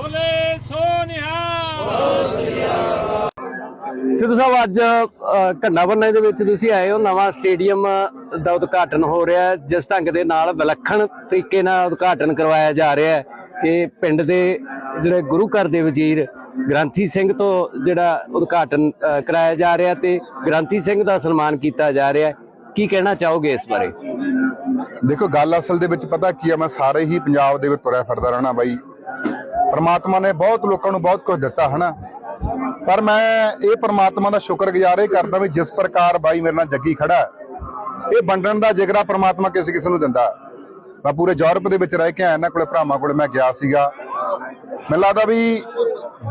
ਬੋਲੇ ਸੋ ਨਿਹਾਲ ਸਿੱਧੂ ਸਾਹਿਬ ਅੱਜ ਘੰਡਾ ਬੰਨੇ ਦੇ ਵਿੱਚ ਤੁਸੀਂ ਆਏ ਹੋ। ਨਵਾਂ ਸਟੇਡੀਅਮ ਦਾ ਉਦਘਾਟਨ ਹੋ ਰਿਹਾ ਹੈ। ਜਿਸ ਢੰਗ ਦੇ ਨਾਲ ਵਿਲੱਖਣ ਤਰੀਕੇ ਨਾਲ ਉਦਘਾਟਨ ਕਰਵਾਇਆ ਜਾ ਰਿਹਾ ਹੈ ਕਿ ਪਿੰਡ ਦੇ ਜਿਹੜੇ ਗੁਰੂ ਘਰ ਦੇ ਵਜ਼ੀਰ ਗ੍ਰੰਥੀ ਸਿੰਘ ਤੋਂ ਜਿਹੜਾ ਉਦਘਾਟਨ ਕਰਾਇਆ ਜਾ ਰਿਹਾ ਤੇ ਗ੍ਰੰਥੀ ਸਿੰਘ ਦਾ ਸਨਮਾਨ ਕੀਤਾ ਜਾ ਰਿਹਾ ਕੀ ਕਹਿਣਾ ਚਾਹੋਗੇ ਇਸ ਬਾਰੇ? ਦੇਖੋ ਗੱਲ ਅਸਲ ਦੇ ਵਿੱਚ ਪਤਾ ਕੀ ਆ? ਮੈਂ ਸਾਰੇ ਹੀ ਪੰਜਾਬ ਦੇ ਵਿੱਚ ਤੁਰਿਆ ਫਿਰਦਾ ਰਹਿਣਾ ਬਾਈ। ਪਰਮਾਤਮਾ ਨੇ ਬਹੁਤ ਲੋਕਾਂ ਨੂੰ ਬਹੁਤ ਕੁਝ ਦਿੱਤਾ, ਹਨਾ? ਪਰ ਮੈਂ ਇਹ ਪਰਮਾਤਮਾ ਦਾ ਸ਼ੁਕਰਗੁਜ਼ਾਰ ਇਹ ਕਰਦਾ ਵੀ ਜਿਸ ਪ੍ਰਕਾਰ ਬਾਈ ਮੇਰੇ ਨਾਲ ਜੱਗੀ ਖੜਾ, ਇਹ ਵੰਡਣ ਦਾ ਜਿਗਰਾ ਪਰਮਾਤਮਾ ਕਿਸੇ ਕਿਸੇ ਨੂੰ ਦਿੰਦਾ। ਮੈਂ ਪੂਰੇ ਯੂਰਪ ਦੇ ਵਿੱਚ ਰਹਿ ਕੇ ਆਇਆ, ਇਹਨਾਂ ਕੋਲੇ ਭਰਾਵਾਂ ਕੋਲੇ ਮੈਂ ਗਿਆ ਸੀਗਾ। ਮੈਨੂੰ ਲੱਗਦਾ ਵੀ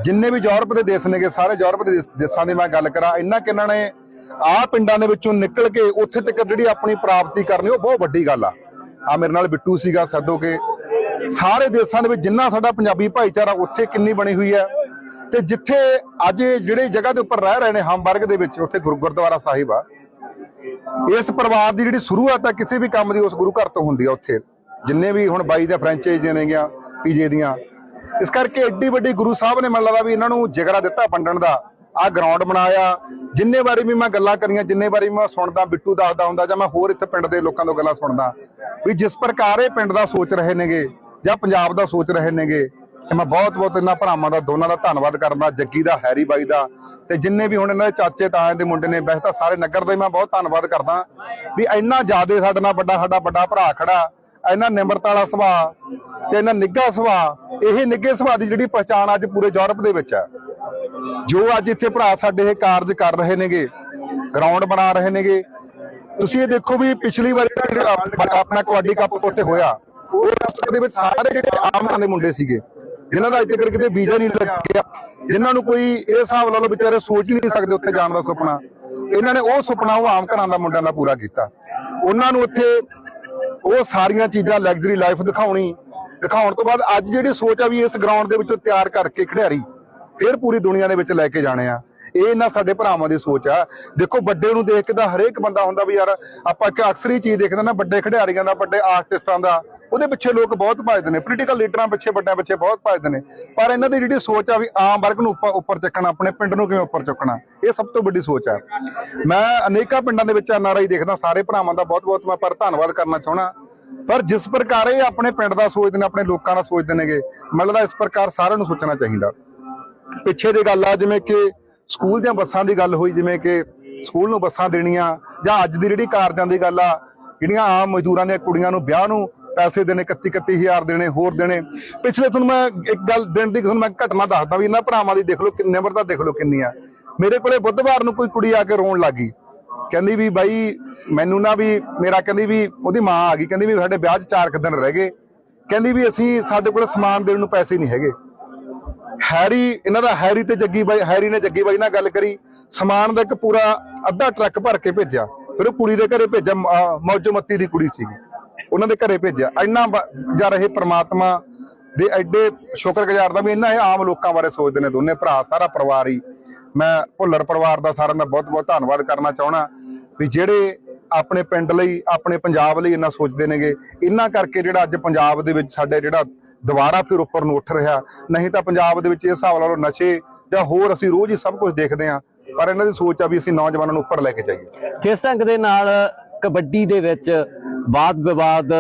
ਜਿੰਨੇ ਵੀ ਯੂਰਪ ਦੇ ਦੇਸ਼ ਨੇਗੇ, ਸਾਰੇ ਯੂਰਪ ਦੇ ਦੇਸ਼ਾਂ ਦੀ ਮੈਂ ਗੱਲ ਕਰਾਂ, ਇੰਨਾ ਕਿੰਨਾਂ ਨੇ ਆਹ ਪਿੰਡਾਂ ਦੇ ਵਿੱਚੋਂ ਨਿਕਲ ਕੇ ਉੱਥੇ ਤੱਕ ਜਿਹੜੀ ਆਪਣੀ ਪ੍ਰਾਪਤੀ ਕਰਨੀ, ਉਹ ਬਹੁਤ ਵੱਡੀ ਗੱਲ ਆ। ਆ ਮੇਰੇ ਨਾਲ ਬਿੱਟੂ ਸੀਗਾ, ਸੱਦੋ ਕੇ। ਸਾਰੇ ਦੇਸ਼ਾਂ ਦੇ ਵਿੱਚ ਜਿੰਨਾ ਸਾਡਾ ਪੰਜਾਬੀ ਭਾਈਚਾਰਾ ਉੱਥੇ ਕਿੰਨੀ ਬਣੀ ਹੋਈ ਹੈ ਤੇ ਜਿੱਥੇ ਅੱਜ ਜਿਹੜੇ ਜਗ੍ਹਾ ਦੇ ਉੱਪਰ ਰਹਿ ਰਹੇ ਨੇ ਹਮਬਰਗ ਦੇ ਵਿੱਚ, ਉੱਥੇ ਗੁਰੂ ਗੁਰਦੁਆਰਾ ਸਾਹਿਬ ਆ। ਇਸ ਪਰਿਵਾਰ ਦੀ ਜਿਹੜੀ ਸ਼ੁਰੂਆਤ ਆ, ਕਿਸੇ ਵੀ ਕੰਮ ਦੀ ਉਸ ਗੁਰੂ ਘਰ ਤੋਂ ਹੁੰਦੀ ਆ ਉੱਥੇ। ਜਿੰਨੇ ਵੀ ਹੁਣ ਬਾਈ ਦੇ ਫਰੈਂਚਾਈਜ਼ੀ ਨੇ ਪੀਜੇ ਦੀਆਂ। ਇਸ ਕਰਕੇ ਐਡੀ ਵੱਡੀ ਗੁਰੂ ਸਾਹਿਬ ਨੇ ਮੈਨੂੰ ਲੱਗਦਾ ਵੀ ਇਹਨਾਂ ਨੂੰ ਜਿਗਰਾ ਦਿੱਤਾ ਵੰਡਣ ਦਾ। ਆ ਗਰਾਊਂਡ ਬਣਾਇਆ। ਜਿੰਨੇ ਵਾਰੀ ਵੀ ਮੈਂ ਗੱਲਾਂ ਕਰੀਆਂ, ਜਿੰਨੇ ਵਾਰੀ ਮੈਂ ਸੁਣਦਾ, ਬਿੱਟੂ ਦੱਸਦਾ ਹੁੰਦਾ ਜਾਂ ਮੈਂ ਹੋਰ ਇੱਥੇ ਪਿੰਡ ਦੇ ਲੋਕਾਂ ਤੋਂ ਗੱਲਾਂ ਸੁਣਦਾ, ਵੀ ਜਿਸ ਪ੍ਰਕਾਰ ਇਹ ਪਿੰਡ ਦਾ ਸੋਚ ਰਹੇ ਨੇਗੇ ਜਾਂ ਪੰਜਾਬ ਦਾ ਸੋਚ ਰਹੇ ਨੇਗੇ ਤੇ ਮੈਂ ਬਹੁਤ ਬਹੁਤ ਇਹਨਾਂ ਭਰਾਵਾਂ ਦਾ, ਦੋਨਾਂ ਦਾ ਧੰਨਵਾਦ ਕਰਦਾ ਜੱਗੀ ਦਾ, ਹੈਰੀ ਬਾਈ ਦਾ। ਤੇ ਜਿੰਨੇ ਵੀ ਹੁਣ ਇਹਨਾਂ ਦੇ ਚਾਚੇ, ਤਾਏ ਦੇ ਮੁੰਡੇ ਨੇ, ਵੈਸੇ ਤਾਂ ਸਾਰੇ ਨਗਰ ਦੇ ਮੈਂ ਬਹੁਤ ਧੰਨਵਾਦ ਕਰਦਾ। ਵੀ ਇੰਨਾ ਜ਼ਿਆਦੇ ਸਾਡੇ ਨਾਲ ਵੱਡਾ, ਸਾਡਾ ਵੱਡਾ ਭਰਾ ਖੜਾ, ਇੰਨਾ ਨਿਮਰਤਾ ਵਾਲਾ ਸੁਭਾਅ ਤੇ ਇਹਨਾਂ ਨਿੱਘਾ ਸੁਭਾਅ, ਇਹ ਨਿੱਘੇ ਸੁਭਾਅ ਦੀ ਜਿਹੜੀ ਪਛਾਣ ਅੱਜ ਪੂਰੇ ਯੂਰਪ ਦੇ ਵਿੱਚ ਹੈ ਜੋ ਅੱਜ ਇੱਥੇ ਭਰਾ ਸਾਡੇ ਇਹ ਕਾਰਜ ਕਰ ਰਹੇ ਨੇਗੇ ਗਰਾਊਂਡ ਬਣਾ ਰਹੇ ਨੇਗੇ, ਤੁਸੀਂ ਇਹ ਦੇਖੋ ਵੀ ਪਿਛਲੀ ਵਾਰੀ ਆਪਣਾ ਕਬੱਡੀ ਕੱਪ ਉੱਥੇ ਹੋਇਆ ਉਹ ਰਸਤੇ ਦੇ ਵਿੱਚ ਸਾਰੇ ਜਿਹੜੇ ਆਮ ਘਰਾਂ ਦੇ ਮੁੰਡੇ ਸੀਗੇ, ਜਿਨ੍ਹਾਂ ਦਾ ਅੱਜ ਤੱਕ ਕਿਤੇ ਵੀਜ਼ਾ ਨਹੀਂ ਲੱਗਿਆ, ਜਿਨ੍ਹਾਂ ਨੂੰ ਕੋਈ ਇਹ ਹਿਸਾਬ ਲਾ ਲਓ ਵਿਚਾਰੇ ਸੋਚ ਨਹੀਂ ਸਕਦੇ ਉੱਥੇ ਜਾਣ ਦਾ ਸੁਪਨਾ, ਇਹਨਾਂ ਨੇ ਉਹ ਸੁਪਨਾ ਉਹ ਆਮ ਘਰਾਂ ਦਾ ਮੁੰਡਿਆਂ ਦਾ ਪੂਰਾ ਕੀਤਾ। ਉਹਨਾਂ ਨੂੰ ਉੱਥੇ ਉਹ ਸਾਰੀਆਂ ਚੀਜ਼ਾਂ ਲਗਜ਼ਰੀ ਲਾਈਫ ਦਿਖਾਉਣੀ, ਦਿਖਾਉਣ ਤੋਂ ਬਾਅਦ ਅੱਜ ਜਿਹੜੀ ਸੋਚ ਆ ਵੀ ਇਸ ਗਰਾਊਂਡ ਦੇ ਵਿੱਚੋਂ ਤਿਆਰ ਕਰਕੇ ਖਿਡਾਰੀ, ਫਿਰ ਪੂਰੀ ਦੁਨੀਆ ਦੇ ਵਿੱਚ ਲੈ ਕੇ ਜਾਣੇ ਆ। ਇਹ ਇਹਨਾਂ ਸਾਡੇ ਭਰਾਵਾਂ ਦੀ ਸੋਚ ਆ। ਦੇਖੋ, ਵੱਡੇ ਨੂੰ ਦੇਖ ਕੇ ਤਾਂ ਹਰੇਕ ਬੰਦਾ ਹੁੰਦਾ ਵੀ ਯਾਰ, ਆਪਾਂ ਇੱਕ ਅਕਸਰ ਹੀ ਚੀਜ਼ ਦੇਖਦੇ ਨਾ, ਵੱਡੇ ਖਿਡਾਰੀਆਂ ਦਾ, ਵੱਡੇ ਆਰਟਿਸਟਾਂ ਦਾ, ਉਹਦੇ ਪਿੱਛੇ ਲੋਕ ਬਹੁਤ ਭੱਜਦੇ ਨੇ ਪੋਲੀਟੀਕਲ ਲੀਡਰਾਂ ਪਿੱਛੇ, ਵੱਡਿਆਂ ਪਿੱਛੇ ਬਹੁਤ ਭੱਜਦੇ ਨੇ। ਪਰ ਇਹਨਾਂ ਦੀ ਜਿਹੜੀ ਸੋਚ ਆ ਵੀ ਆਮ ਵਰਗ ਨੂੰ ਉੱਪਰ ਉੱਪਰ ਚੱਕਣਾ, ਆਪਣੇ ਪਿੰਡ ਨੂੰ ਕਿਵੇਂ ਉੱਪਰ ਚੁੱਕਣਾ, ਇਹ ਸਭ ਤੋਂ ਵੱਡੀ ਸੋਚ ਆ। ਮੈਂ ਅਨੇਕਾਂ ਪਿੰਡਾਂ ਦੇ ਵਿੱਚ ਐਨਆਰਆਈ ਦੇਖਦਾ, ਸਾਰੇ ਭਰਾਵਾਂ ਦਾ ਬਹੁਤ ਬਹੁਤ ਮੈਂ ਪਰ ਧੰਨਵਾਦ ਕਰਨਾ ਚਾਹਣਾ ਪਰ ਜਿਸ ਪ੍ਰਕਾਰ ਇਹ ਆਪਣੇ ਪਿੰਡ ਦਾ ਸੋਚਦੇ ਨੇ, ਆਪਣੇ ਲੋਕਾਂ ਦਾ ਸੋਚਦੇ ਨੇਗੇ, ਮੈਨੂੰ ਲੱਗਦਾ ਇਸ ਪ੍ਰਕਾਰ ਸਾਰਿਆਂ ਨੂੰ ਸੋਚਣਾ ਚਾਹੀਦਾ। ਪਿੱਛੇ ਦੀ ਗੱਲ ਆ, ਜਿਵੇਂ ਕਿ ਸਕੂਲ ਦੀਆਂ ਬੱਸਾਂ ਦੀ ਗੱਲ ਹੋਈ, ਜਿਵੇਂ ਕਿ ਸਕੂਲ ਨੂੰ ਬੱਸਾਂ ਦੇਣੀਆਂ, ਜਾਂ ਅੱਜ ਦੀ ਜਿਹੜੀ ਕਾਰਜਾਂ ਦੀ ਗੱਲ ਆ, ਜਿਹੜੀਆਂ ਆਮ ਮਜ਼ਦੂਰਾਂ ਦੀਆਂ ਕੁੜੀਆਂ ਨੂੰ ਵਿਆਹ ਨੂੰ ਪੈਸੇ ਦੇਣੇ 31 31000 ਦੇਣੇ, ਹੋਰ ਦੇਣੇ। ਪਿਛਲੇ ਤੁਹਾਨੂੰ ਮੈਂ ਇੱਕ ਗੱਲ ਦਿਨ ਦੀ ਤੁਹਾਨੂੰ ਮੈਂ ਘਟਨਾ ਦੱਸਦਾ ਵੀ ਇਹਨਾਂ ਭਰਾਵਾਂ ਦੀ ਦੇਖ ਲਓ ਕਿੰਨੇ ਨਿਮਰਤਾ ਦੇਖ ਲਓ ਕਿੰਨੀ ਆ ਮੇਰੇ ਕੋਲੇ ਬੁੱਧਵਾਰ ਨੂੰ ਕੋਈ ਕੁੜੀ ਆ ਕੇ ਰੋਣ ਲੱਗੀ ਕਹਿੰਦੀ ਵੀ ਬਾਈ, ਮੈਨੂੰ ਨਾ ਵੀ ਮੇਰਾ ਕਹਿੰਦੀ ਵੀ ਉਹਦੀ ਮਾਂ ਆ ਗਈ, ਕਹਿੰਦੀ ਵੀ ਸਾਡੇ ਵਿਆਹ 'ਚ ਚਾਰ ਕੁ ਦਿਨ ਰਹਿ ਗਏ। ਕਹਿੰਦੀ ਵੀ ਅਸੀਂ ਸਾਡੇ ਕੋਲ ਸਮਾਨ ਦੇਣ ਨੂੰ ਪੈਸੇ ਨਹੀਂ ਹੈਗੇ। ਹੈਰੀ, ਇਹਨਾਂ ਦਾ ਹੈਰੀ ਤੇ ਜੱਗੀ ਬਾਈ, ਹੈਰੀ ਨੇ ਜੱਗੀ ਬਾਈ ਨਾਲ ਗੱਲ ਕਰੀ, ਸਮਾਨ ਦਾ ਇੱਕ ਪੂਰਾ ਅੱਧਾ ਟਰੱਕ ਭਰ ਕੇ ਭੇਜਿਆ, ਫਿਰ ਉਹ ਕੁੜੀ ਦੇ ਘਰੇ ਭੇਜਿਆ ਅਹ ਮੱਤੀ ਦੀ ਕੁੜੀ ਸੀਗੀ, ਉਹਨਾਂ ਦੇ ਘਰੇ ਭੇਜਿਆ। ਇੰਨਾ ਜਾ ਰਹੇ ਪ੍ਰਮਾਤਮਾ ਦੇ ਐਡੇ ਸ਼ੁਕਰਗੁਜ਼ਾਰ ਦਾ ਵੀ ਇਹਨਾਂ ਇਹ ਆਮ ਲੋਕਾਂ ਬਾਰੇ ਸੋਚਦੇ ਨੇ ਦੋਨੇ ਭਰਾ, ਸਾਰਾ ਪਰਿਵਾਰ ਹੀ। ਮੈਂ ਭੁੱਲਰ ਪਰਿਵਾਰ ਦਾ ਸਾਰਿਆਂ ਦਾ ਬਹੁਤ ਬਹੁਤ ਧੰਨਵਾਦ ਕਰਨਾ ਚਾਹਣਾ ਵੀ ਜਿਹੜੇ ਆਪਣੇ ਪਿੰਡ ਲਈ, ਆਪਣੇ ਪੰਜਾਬ ਲਈ ਇੰਨਾ ਸੋਚਦੇ ਨੇਗੇ ਇਹਨਾਂ ਕਰਕੇ ਜਿਹੜਾ ਅੱਜ ਪੰਜਾਬ ਦੇ ਵਿੱਚ ਸਾਡੇ ਜਿਹੜਾ ਦੁਬਾਰਾ ਫਿਰ ਉੱਪਰ ਨੂੰ ਉੱਠ ਰਿਹਾ। ਨਹੀਂ ਤਾਂ ਪੰਜਾਬ ਦੇ ਵਿੱਚ ਇਸ ਹਿਸਾਬ ਨਾਲ ਨਸ਼ੇ ਜਾਂ ਹੋਰ ਅਸੀਂ ਰੋਜ਼ ਹੀ ਸਭ ਕੁਝ ਦੇਖਦੇ ਹਾਂ। ਪਰ ਇਹਨਾਂ ਦੀ ਸੋਚ ਆ ਵੀ ਅਸੀਂ ਨੌਜਵਾਨਾਂ ਨੂੰ ਉੱਪਰ ਲੈ ਕੇ ਜਾਈਏ। ਜਿਸ ਢੰਗ ਦੇ ਨਾਲ ਕਬੱਡੀ ਦੇ ਵਿੱਚ ਵਾਦ ਵਿਵਾਦ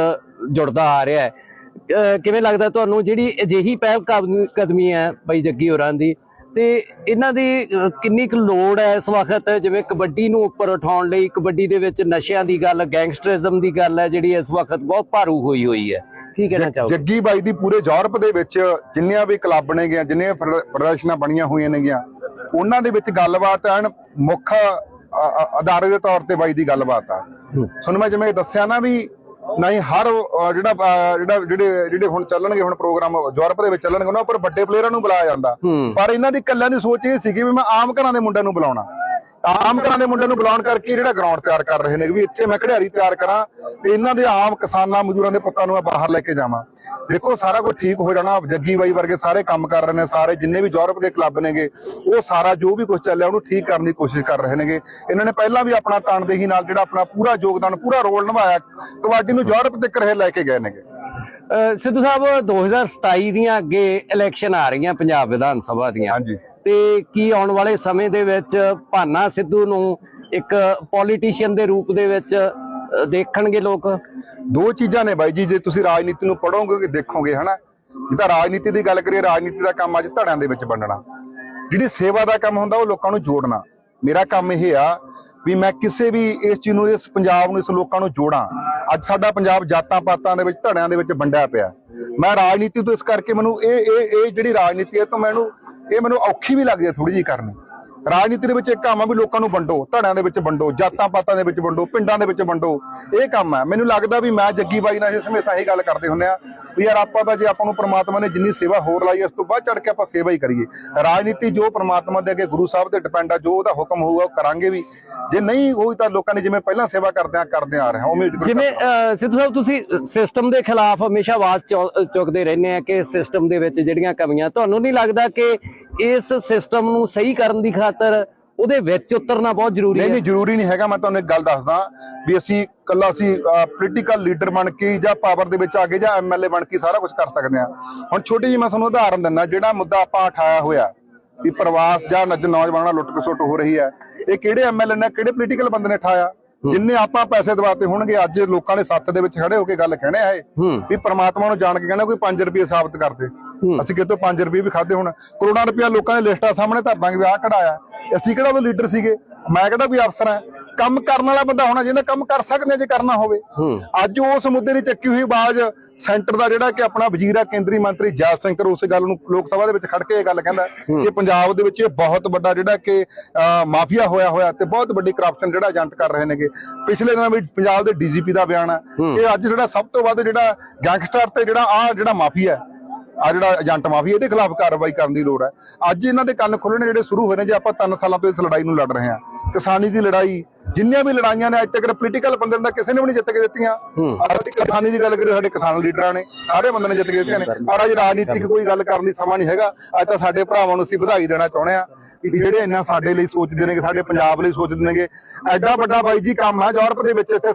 ਜੁੜਦਾ ਆ ਰਿਹਾ ਹੈ ਕਿਵੇਂ ਲੱਗਦਾ ਤੁਹਾਨੂੰ? ਜਿਹੜੀ ਅਜਿਹੀ ਪਹਿਲ ਕਦਮੀ ਹੈ ਬਈ ਜੱਗੀ ਹੋਰਾਂ ਦੀ, ਤੇ ਇਹਨਾਂ ਦੀ ਕਿੰਨੀ ਕੁ ਲੋੜ ਹੈ ਇਸ ਵਕਤ? ਜਿਵੇਂ ਕਬੱਡੀ ਨੂੰ ਉੱਪਰ ਉਠਾਉਣ ਲਈ ਕਬੱਡੀ ਦੇ ਵਿੱਚ ਨਸ਼ਿਆਂ ਦੀ ਗੱਲ, ਗੈਂਗਸਟਰਿਜ਼ਮ ਦੀ ਗੱਲ ਹੈ, ਜਿਹੜੀ ਇਸ ਵਕਤ ਬਹੁਤ ਭਾਰੂ ਹੋਈ ਹੋਈ ਹੈ। ਕੀ ਕਹਿਣਾ ਚਾਹੋਗੇ? ਜੱਗੀ ਬਾਈ ਦੀ ਪੂਰੇ ਯੂਰਪ ਦੇ ਵਿੱਚ ਜਿੰਨੀਆਂ ਵੀ ਕਲੱਬ ਨੇ ਗਿਆ ਜਿੰਨੀਆਂ ਫੈਡਰੇਸ਼ਨਾਂ ਬਣੀਆਂ ਹੋਈਆਂ ਨੇਗੀਆਂ ਉਹਨਾਂ ਦੇ ਵਿੱਚ ਗੱਲਬਾਤ ਐਨ ਮੁੱਖ ਅਦਾਰੇ ਦੇ ਤੌਰ ਤੇ ਬਾਈ ਦੀ ਗੱਲਬਾਤ ਆ। ਤੁਹਾਨੂੰ ਮੈਂ ਜਿਵੇਂ ਦੱਸਿਆ ਨਾ ਵੀ ਨਹੀਂ ਹਰ ਜਿਹੜਾ ਜਿਹੜਾ ਜਿਹੜੇ ਜਿਹੜੇ ਹੁਣ ਚੱਲਣਗੇ ਹੁਣ ਪ੍ਰੋਗਰਾਮ ਯੂਰਪ ਦੇ ਵਿੱਚ ਚੱਲਣਗੇ ਉਹਨਾਂ ਉੱਪਰ ਵੱਡੇ ਪਲੇਅਰਾਂ ਨੂੰ ਬੁਲਾਇਆ ਜਾਂਦਾ। ਪਰ ਇਹਨਾਂ ਦੀ ਕੱਲਿਆਂ ਦੀ ਸੋਚ ਇਹ ਸੀਗੀ ਵੀ ਮੈਂ ਆਮ ਘਰਾਂ ਦੇ ਮੁੰਡਿਆਂ ਨੂੰ ਬੁਲਾਉਣਾ। ਆਮ ਘਰਾਂ ਦੇ ਮੁੰਡਿਆਂ ਨੂੰ ਬੁਲਾਉਣ ਕਰਕੇ ਜਿਹੜਾ ਗਰਾਊਂਡ ਤਿਆਰ ਕਰ ਰਹੇ ਨੇ ਵੀ ਇੱਥੇ ਮੈਂ ਖਿਡਾਰੀ ਤਿਆਰ ਕਰਾਂ ਤੇ ਇਹਨਾਂ ਦੇ ਆਮ ਕਿਸਾਨਾਂ ਮਜ਼ਦੂਰਾਂ ਦੇ ਪੁੱਤਾਂ ਨੂੰ ਮੈਂ ਬਾਹਰ ਲੈ ਕੇ ਜਾਵਾਂ। ਦੇਖੋ ਸਾਰਾ ਕੁਝ ਠੀਕ ਹੋ ਜਾਣਾ ਜੱਗੀ ਬਾਈ ਵਰਗੇ ਸਾਰੇ ਕੰਮ ਕਰ ਰਹੇ ਨੇ ਸਾਰੇ ਜਿੰਨੇ ਵੀ ਯੂਰਪ ਦੇ ਕਲੱਬ ਨੇਗੇ ਉਹ ਸਾਰਾ ਜੋ ਵੀ ਕੁਝ ਚੱਲਿਆ ਉਹਨੂੰ ਠੀਕ ਕਰਨ ਦੀ ਕੋਸ਼ਿਸ਼ ਕਰ ਰਹੇ ਨੇਗੇ। ਇਹਨਾਂ ਨੇ ਪਹਿਲਾਂ ਵੀ ਆਪਣਾ ਤਨਦੇਹੀ ਨਾਲ ਜਿਹੜਾ ਆਪਣਾ ਪੂਰਾ ਯੋਗਦਾਨ ਪੂਰਾ ਰੋਲ ਨਿਭਾਇਆ ਕਬੱਡੀ ਨੂੰ ਯੂਰਪ ਤੱਕ ਰਹੇ ਲੈ ਕੇ ਗਏ ਨੇਗੇ। ਸਿੱਧੂ ਸਾਹਿਬ 2027 ਦੀਆਂ ਅੱਗੇ ਇਲੈਕਸ਼ਨ ਆ ਰਹੀਆਂ ਪੰਜਾਬ ਵਿਧਾਨ ਸਭਾ ਦੀਆਂ। ਹਾਂਜੀ। ਤੇ ਕੀ ਆਉਣ ਵਾਲੇ ਸਮੇਂ ਦੇ ਵਿੱਚ ਭਾਨਾ ਸਿੱਧੂ ਨੂੰ ਇੱਕ ਪੋਲੀਟੀਸ਼ੀਅਨ ਦੇ ਰੂਪ ਦੇ ਵਿੱਚ ਦੇਖਣਗੇ ਲੋਕ? ਦੋ ਚੀਜ਼ਾਂ ਨੇ ਬਾਈ ਜੀ, ਜੇ ਤੁਸੀਂ ਰਾਜਨੀਤੀ ਨੂੰ ਪੜੋਗੇ ਦੇਖੋਗੇ, ਹਨਾ? ਜਿੱਦਾਂ ਰਾਜਨੀਤੀ ਦੀ ਗੱਲ ਕਰੀਏ, ਰਾਜਨੀਤੀ ਦਾ ਕੰਮ ਅੱਜ ਧੜਿਆਂ ਦੇ ਵਿੱਚ ਵੰਡਣਾ। ਜਿਹੜੀ ਸੇਵਾ ਦਾ ਕੰਮ ਹੁੰਦਾ, ਉਹ ਲੋਕਾਂ ਨੂੰ ਜੋੜਨਾ। ਮੇਰਾ ਕੰਮ ਇਹ ਆ ਵੀ ਮੈਂ ਕਿਸੇ ਵੀ ਇਸ ਚੀਜ਼ ਨੂੰ, ਇਸ ਪੰਜਾਬ ਨੂੰ, ਇਸ ਲੋਕਾਂ ਨੂੰ ਜੋੜਾਂ। ਅੱਜ ਸਾਡਾ ਪੰਜਾਬ ਜਾਤਾਂ ਪਾਤਾਂ ਦੇ ਵਿੱਚ ਧੜਿਆਂ ਦੇ ਵਿੱਚ ਵੰਡਿਆ ਪਿਆ। ਮੈਂ ਰਾਜਨੀਤੀ ਤੋਂ ਇਸ ਕਰਕੇ ਮੈਨੂੰ ਇਹ ਇਹ ਇਹ ਜਿਹੜੀ ਰਾਜਨੀਤੀ ਹੈ, ਤੋਂ ਮੈਨੂੰ ਇਹ ਮੈਨੂੰ ਔਖੀ ਵੀ ਲੱਗਦੀ ਹੈ ਥੋੜੀ ਜਿਹੀ ਕਰਨੀ। ਰਾਜਨੀਤੀ ਦੇ ਵਿੱਚ ਇੱਕ ਕੰਮ ਆ ਵੀ ਲੋਕਾਂ ਨੂੰ ਵੰਡੋ, ਧੜਿਆਂ ਦੇ ਵਿੱਚ ਵੰਡੋ, ਜਾਤਾਂ ਪਾਤਾਂ ਦੇ ਵਿੱਚ ਵੰਡੋ, ਪਿੰਡਾਂ ਦੇ ਵਿੱਚ ਵੰਡੋ। ਇਹ ਕੰਮ ਹੈ। ਮੈਨੂੰ ਲੱਗਦਾ ਵੀ ਮੈਂ ਜੱਗੀ ਬਾਈ ਨਾਲ ਹਮੇਸ਼ਾ ਇਹ ਗੱਲ ਕਰਦੇ ਹੁੰਦੇ ਆ ਵੀ ਯਾਰ ਆਪਾਂ ਤਾਂ ਜੇ ਆਪਾਂ ਨੂੰ ਪ੍ਰਮਾਤਮਾ ਨੇ ਜਿੰਨੀ ਸੇਵਾ ਹੋਰ ਲਾਈ ਉਸ ਤੋਂ ਬਾਅਦ ਚੜ ਕੇ ਆਪਾਂ ਸੇਵਾ ਹੀ ਕਰੀਏ। ਰਾਜਨੀਤੀ ਜੋ ਪ੍ਰਮਾਤਮਾ ਦੇ ਅੱਗੇ ਗੁਰੂ ਸਾਹਿਬ ਤੇ ਡਿਪੈਂਡ ਆ, ਜੋ ਉਹਦਾ ਹੁਕਮ ਹੋਊਗਾ, ਉਹ ਕਰਾਂਗੇ ਵੀ। ਜੇ ਨਹੀਂ ਹੋਈ ਤਾਂ ਲੋਕਾਂ ਨੇ ਜਿਵੇਂ ਪਹਿਲਾਂ ਸੇਵਾ ਕਰਦੇ ਆ ਕਰਦੇ ਆ ਰਹੇ ਹਾਂ ਜਿਵੇਂ ਸਿੱਧੂ ਸਾਹਿਬ ਤੁਸੀਂ ਸਿਸਟਮ ਦੇ ਖਿਲਾਫ ਹਮੇਸ਼ਾ ਆਵਾਜ਼ ਚੁੱਕਦੇ ਰਹਿੰਦੇ ਆ ਕਿ ਸਿਸਟਮ ਦੇ ਵਿੱਚ ਜਿਹੜੀਆਂ ਕਮੀਆਂ ਤੁਹਾਨੂੰ ਨਹੀਂ ਲੱਗਦਾ ਕਿ ਇਸ ਸਿਸਟਮ ਨੂੰ ਸਹੀ ਕਰਨ ਦੀ ਖਾਤਰ ਉਹਦੇ ਵਿੱਚ ਉਤਰਨਾ ਬਹੁਤ ਜ਼ਰੂਰੀ ਨਹੀਂ ਹੈ? ਨਹੀਂ ਜ਼ਰੂਰੀ ਨਹੀਂ ਹੈਗਾ ਮੈਂ ਤੁਹਾਨੂੰ ਇੱਕ ਗੱਲ ਦੱਸਦਾ ਵੀ ਅਸੀਂ ਕੱਲਾ ਅਸੀਂ ਪੋਲੀਟੀਕਲ ਲੀਡਰ ਬਣ ਕੇ ਜਾਂ ਪਾਵਰ ਦੇ ਵਿੱਚ ਆ ਕੇ ਜਾਂ ਐਮਐਲਏ ਬਣ ਕੇ ਸਾਰਾ ਕੁਝ ਕਰ ਸਕਦੇ ਹਾਂ। ਹੁਣ ਛੋਟੀ ਜਿਹੀ ਮੈਂ ਤੁਹਾਨੂੰ ਉਦਾਹਰਨ ਦਿੰਦਾ ਜਿਹੜਾ ਮੁੱਦਾ ਆਪਾਂ ਉਠਾਇਆ ਹੋਇਆ ਵੀ ਪ੍ਰਵਾਸ ਜਾਂ ਨੱਜ ਨੌਜਵਾਨਾਂ ਨਾਲ ਲੁੱਟ ਖਸੁੱਟ ਹੋ ਰਹੀ ਹੈ। ਇਹ ਕਿਹੜੇ ਐਮਐਲਏ ਨੇ ਕਿਹੜੇ ਪੋਲੀਟੀਕਲ ਬੰਦੇ ਨੇ ਉਠਾਇਆ ਜਿੰਨੇ ਆਪਾਂ ਪੈਸੇ ਦਵਾਤੇ ਹੋਣਗੇ ਅੱਜ ਲੋਕਾਂ ਨੇ ਸੱਤ ਦੇ ਵਿੱਚ ਖੜੇ ਹੋ ਕੇ ਗੱਲ ਕਹਿਣੇ ਆ ਇਹ। ਹੂੰ। ਵੀ ਪ੍ਰਮਾਤਮਾ ਨੂੰ ਜਾਣ ਕੇ ਕਹਿੰਦਾ ਕੋਈ 5 ਰੁਪਏ ਸਾਬਤ ਕਰ ਦੇ। ਅਸੀਂ ਕਿਤੋਂ 5 ਰੁਪਏ ਵੀ ਖਾਦੇ ਹੁਣ। ਕਰੋੜਾਂ ਰੁਪਇਆ ਲੋਕਾਂ ਦੇ ਲਿਸਟਾਂ ਸਾਹਮਣੇ ਧਰ ਦਾਂਗੇ ਵੀ ਆਹ ਕਢਾਇਆ ਅਸੀਂ ਕਿਹੜਾ ਉਹ ਲੀਡਰ ਸੀਗੇ? ਮੈਂ ਕਿਹੜਾ ਕੋਈ ਅਫਸਰ ਹਾਂ। ਕੰਮ ਕਰਨ ਵਾਲਾ ਬੰਦਾ ਹੋਣਾ ਜਿਹਨੇ ਕੰਮ ਕਰ ਸਕਦੇ ਜੇ ਕਰਨਾ ਹੋਵੇ। ਅੱਜ ਉਸ ਮੁੱਦੇ ਦੀ ਚੱਕੀ ਹੋਈ ਆਵਾਜ਼ ਸੈਂਟਰ ਦਾ ਜਿਹੜਾ ਕਿ ਆਪਣਾ ਵਜ਼ੀਰ ਕੇਂਦਰੀ ਮੰਤਰੀ ਜੈ ਸ਼ੰਕਰ ਉਸ ਗੱਲ ਨੂੰ ਲੋਕ ਸਭਾ ਦੇ ਵਿੱਚ ਖੜ ਕੇ ਇਹ ਗੱਲ ਕਹਿੰਦਾ ਕਿ ਪੰਜਾਬ ਦੇ ਵਿੱਚ ਇਹ ਬਹੁਤ ਵੱਡਾ ਜਿਹੜਾ ਕਿ ਮਾਫੀਆ ਹੋਇਆ ਹੋਇਆ ਤੇ ਬਹੁਤ ਵੱਡੀ ਕਰਪਸ਼ਨ ਜਿਹੜਾ ਏਜੰਟ ਕਰ ਰਹੇ ਨੇਗੇ। ਪਿਛਲੇ ਦਿਨਾਂ ਵਿੱਚ ਪੰਜਾਬ ਦੇ ਡੀਜੀਪੀ ਦਾ ਬਿਆਨ ਹੈ। ਕਿ ਅੱਜ ਜਿਹੜਾ ਸਭ ਤੋਂ ਵੱਧ ਜਿਹੜਾ ਗੈਂਗਸਟਰ ਤੇ ਜਿਹੜਾ ਆ ਜਿਹੜਾ ਮਾਫੀਆ ਹੈ ਆ ਜਿਹੜਾ ਏਜੰਟ ਮਾਫੀਆ ਇਹਦੇ ਖਿਲਾਫ ਕਾਰਵਾਈ ਕਰਨ ਦੀ ਲੋੜ ਹੈ। ਅੱਜ ਇਹਨਾਂ ਦੇ ਕੰਨ ਖੁੱਲਣੇ ਜਿਹੜੇ ਸ਼ੁਰੂ ਹੋਏ ਨੇ ਜੇ ਆਪਾਂ 3 ਸਾਲਾਂ ਤੋਂ ਇਸ ਲੜਾਈ ਨੂੰ ਲੜ ਰਹੇ ਹਾਂ। ਕਿਸਾਨੀ ਦੀ ਲੜਾਈ ਜਿੰਨੀਆਂ ਵੀ ਲੜਾਈਆਂ ਨੇ ਅੱਜ ਤੱਕ ਪੋਲੀਟੀਕਲ ਬੰਦੇ ਦਾ ਕਿਸੇ ਨੇ ਵੀ ਨਹੀਂ ਜਿੱਤ ਕੇ ਦਿੱਤੀਆਂ। ਅੱਜ ਕਿਸਾਨੀ ਦੀ ਗੱਲ ਕਰੀਏ ਸਾਡੇ ਕਿਸਾਨ ਲੀਡਰਾਂ ਨੇ ਸਾਰੇ ਬੰਦੇ ਨੇ ਜਿੱਤ ਕੇ ਦਿੱਤੀਆਂ ਨੇ। ਪਰ ਅੱਜ ਰਾਜਨੀਤਿਕ ਕੋਈ ਗੱਲ ਕਰਨ ਦੀ ਸਮਾਂ ਨਹੀਂ ਹੈਗਾ। ਅੱਜ ਤਾਂ ਸਾਡੇ ਭਰਾਵਾਂ ਨੂੰ ਅਸੀਂ ਵਧਾਈ ਦੇਣਾ ਚਾਹੁੰਦੇ ਆ ਜਿਹੜੇ ਇੰਨਾ ਸਾਡੇ ਲਈ ਸੋਚਦੇ ਨੇਗੇ ਸਾਡੇ ਪੰਜਾਬ ਲਈ ਸੋਚਦੇ ਨੇਗੇ ਐਡਾ ਵੱਡਾ ਬਾਈ ਜੀ ਕੰਮ ਹੈ ਯੂਰਪ ਦੇ ਵਿੱਚ ਇੱਥੇ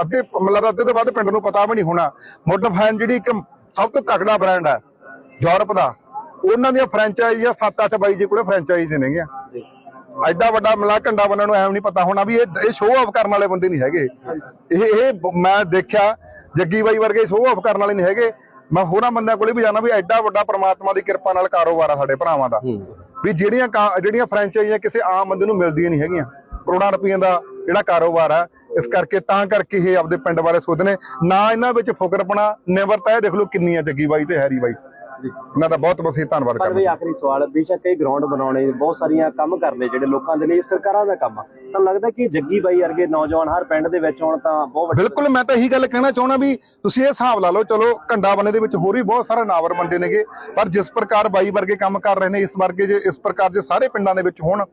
ਅੱਧੇ ਮਤਲਬ ਅੱਧੇ ਤੋਂ ਵੱਧ ਪਿੰਡ ਨੂੰ ਪਤਾ ਵੀ ਨਹੀਂ ਹੋਣਾ। ਮੁੱਢ ਫੈਨ ਜਿਹੜੀ ਇੱਕ ਸਭ ਤੋਂ ਤਕੜਾ ਬ੍ਰਾਂਡ ਹੈ। ਯੂਰਪ ਦਾ ਉਹਨਾਂ ਦੀਆਂ ਫਰੈਂਚਾਈਜ਼ ਆ 7-8 ਬਾਈ ਜੀ ਕੋਲੇ ਫਰੈਂਚਾਈਜ਼ ਨੇਗੀਆਂ। ਐਡਾ ਵੱਡਾ ਮਲਾ ਕੰਡਾ ਬੰਨਣ ਨੂੰ ਐਵੇਂ ਨਹੀਂ ਪਤਾ ਹੋਣਾ ਵੀ ਇਹ ਇਹ ਸ਼ੋਅ ਆਫ ਕਰਨ ਵਾਲੇ ਬੰਦੇ ਨਹੀਂ ਹੈਗੇ। ਇਹ ਇਹ ਮੈਂ ਦੇਖਿਆ ਜੱਗੀ ਬਾਈ ਵਰਗੇ ਸ਼ੋਅ ਆਫ ਕਰਨ ਵਾਲੇ ਨਹੀਂ ਹੈਗੇ। ਮੈਂ ਹੋਰਾਂ ਬੰਦਿਆਂ ਕੋਲੇ ਵੀ ਜਾਣਾ ਵੀ ਐਡਾ ਵੱਡਾ ਪ੍ਰਮਾਤਮਾ ਦੀ ਕਿਰਪਾ ਨਾਲ ਕਾਰੋਬਾਰ ਆ ਸਾਡੇ ਭਰਾਵਾਂ ਦਾ। ਵੀ ਜਿਹੜੀਆਂ ਜਿਹੜੀਆਂ ਫਰੈਂਚਾਈਜ਼ੀਆਂ ਕਿਸੇ ਆਮ ਬੰਦੇ ਨੂੰ ਮਿਲਦੀਆਂ ਨਹੀਂ ਹੈਗੀਆਂ। ਕਰੋੜਾਂ ਰੁਪਈਆਂ ਦਾ ਜਿਹੜਾ ਕਾਰੋਬਾਰ ਆ ਇਸ ਕਰਕੇ ਤਾਂ ਕਰਕੇ ਇਹ ਆਪਦੇ ਪਿੰਡ ਬਾਰੇ ਸੋਚਦੇ ਨੇ। ਨਾ ਇਹਨਾਂ ਵਿੱਚ ਫੁਕਰਪਣਾ ਨਿਵਰਤਾ ਇਹ ਦੇਖ ਲਓ ਕਿੰਨੀ ਹੈ ਜੱਗੀ ਬਾਈ ਤੇ ਹੈਰੀ ਬਾਈ। ਇਹਨਾਂ ਦਾ ਬਹੁਤ ਬਹੁਤ ਹੀ ਧੰਨਵਾਦ ਪਰ ਵੀ ਕਰਦਾ। ਆਖਰੀ ਸਵਾਲ ਬੇਸ਼ੱਕ ਇਹ ਗਰਾਊਂਡ ਬਣਾਉਣੇ ਬਹੁਤ ਸਾਰੀਆਂ ਕੰਮ ਕਰਨੇ ਜਿਹੜੇ ਲੋਕਾਂ ਦੇ ਲਈ ਸਰਕਾਰਾਂ ਦਾ ਕੰਮ ਆ। ਤਾਂ ਲੱਗਦਾ ਕਿ ਜੱਗੀ ਬਾਈ ਵਰਗੇ ਨੌਜਵਾਨ ਹਰ ਪਿੰਡ ਦੇ ਵਿੱਚ ਹੋਣ ਤਾਂ ਬਹੁਤ ਵੱਡੀ ਬਿਲਕੁਲ ਮੈਂ ਤਾਂ ਇਹੀ ਗੱਲ ਕਹਿਣਾ ਚਾਹੁੰਦਾ ਵੀ ਤੁਸੀਂ ਇਹ ਹਿਸਾਬ ਲਾ ਲਓ ਚਲੋ ਘੰਡਾ ਬੰਨੇ ਦੇ ਵਿੱਚ ਹੋਰ ਵੀ ਬਹੁਤ ਸਾਰੇ ਨਾਵਰ ਬੰਦੇ ਨੇਗੇ ਪਰ ਜਿਸ ਪ੍ਰਕਾਰ ਬਾਈ ਵਰਗੇ ਕੰਮ ਕਰ ਰਹੇ ਨੇ ਇਸ ਵਰਗੇ ਜੇ ਇਸ ਪ੍ਰਕਾਰ ਦੇ ਸਾਰੇ ਪਿੰਡਾਂ ਦੇ ਵਿੱਚ ਹੋਣ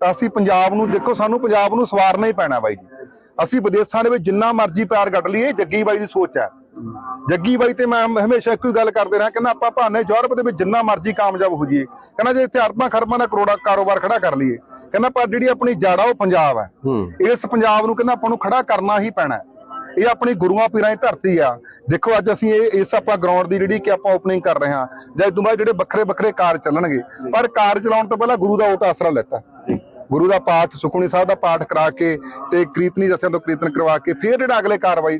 ਤਾਂ ਅਸੀਂ ਪੰਜਾਬ ਨੂੰ ਦੇਖੋ ਸਾਨੂੰ ਪੰਜਾਬ ਨੂੰ ਸਵਾਰਨਾ ਹੀ ਪੈਣਾ ਬਾਈ ਜੀ। ਅਸੀਂ ਵਿਦੇਸ਼ਾਂ ਦੇ ਵਿੱਚ ਜਿੰਨਾ ਮਰਜ਼ੀ ਪਿਆਰ ਕੱਢ ਲਈਏ ਜੱਗੀ ਬਾਈ ਦੀ ਸੋਚ ਹੈ। ਜੱਗੀ ਬਾਈ ਤੇ ਮੈਂ ਹਮੇਸ਼ਾ ਇੱਕੋ ਹੀ ਗੱਲ ਕਰਦੇ ਰਿਹਾ ਕਹਿੰਦਾ ਆਪਾਂ ਭਾਨੇ ਯੂਰਪ ਦੇ ਵਿੱਚ ਜਿੰਨਾ ਮਰਜ਼ੀ ਕਾਮਯਾਬ ਹੋ ਜਾਈਏ ਕਹਿੰਦਾ ਜੇ ਇੱਥੇ ਅਰਬਾਂ ਖਰਬਾਂ ਦਾ ਕਰੋੜਾ ਕਾਰੋਬਾਰ ਖੜਾ ਕਰ ਲਈਏ ਕਹਿੰਦਾ ਪਰ ਜਿਹੜੀ ਆਪਣੀ ਜੜ ਆ ਉਹ ਪੰਜਾਬ ਹੈ। ਇਸ ਪੰਜਾਬ ਨੂੰ ਕਹਿੰਦਾ ਆਪਾਂ ਨੂੰ ਖੜਾ ਕਰਨਾ ਹੀ ਪੈਣਾ। ਇਹ ਆਪਣੀ ਗੁਰੂਆਂ ਪੀਰਾਂ ਦੀ ਧਰਤੀ ਆ। ਦੇਖੋ ਅੱਜ ਅਸੀਂ ਇਹ ਇਸ ਆਪਾਂ ਗਰਾਊਂਡ ਦੀ ਜਿਹੜੀ ਕਿ ਆਪਾਂ ਓਪਨਿੰਗ ਕਰ ਰਹੇ ਹਾਂ ਜਾਂ ਇਸ ਤੋਂ ਬਾਅਦ ਜਿਹੜੇ ਵੱਖਰੇ ਵੱਖਰੇ ਕਾਰ ਚੱਲਣਗੇ ਪਰ ਕਾਰ ਚਲਾਉਣ ਤੋਂ ਪਹਿਲਾਂ ਗੁਰੂ ਦਾ ਓਟ ਆਸਰਾ ਲੈਤਾ। ਗੁਰੂ ਦਾ ਪਾਠ ਸੁਖਮਨੀ ਸਾਹਿਬ ਦਾ ਪਾਠ ਕਰਾ ਕੇ ਤੇ ਕੀਰਤਨੀ ਜਥਿਆਂ ਤੋਂ ਕੀਰਤਨ ਕਰਵਾ ਕੇ ਫਿਰ ਜਿਹੜਾ ਅਗਲੇ ਕਾਰਵਾਈ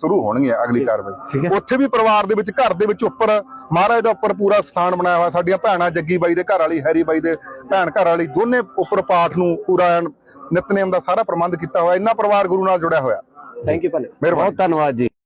ਸ਼ੁਰੂ ਹੋਣਗੀ ਅਗਲੀ ਕਾਰਵਾਈ। ਉੱਥੇ ਵੀ ਪਰਿਵਾਰ ਦੇ ਵਿੱਚ ਘਰ ਦੇ ਵਿੱਚ ਉੱਪਰ ਮਹਾਰਾਜ ਦਾ ਉੱਪਰ ਪੂਰਾ ਸਥਾਨ ਬਣਾਇਆ ਹੋਇਆ ਸਾਡੀਆਂ ਭੈਣਾਂ ਜੱਗੀ ਬਾਈ ਦੇ ਘਰ ਵਾਲੀ ਹੈਰੀ ਬਾਈ ਦੇ ਭੈਣ ਘਰ ਵਾਲੀ ਦੋਨੇ ਉੱਪਰ ਪਾਠ ਨੂੰ ਪੂਰਾ ਨਿਤਨੇਮ ਦਾ ਸਾਰਾ ਪ੍ਰਬੰਧ ਕੀਤਾ ਹੋਇਆ ਇੰਨਾ ਪਰਿਵਾਰ ਗੁਰੂ ਨਾਲ ਜੁੜਿਆ ਹੋਇਆ। ਥੈਂਕ ਯੂ ਭਲੇ ਮਿਹਰਬਾਨੀ। ਬਹੁਤ ਧੰਨਵਾਦ ਜੀ।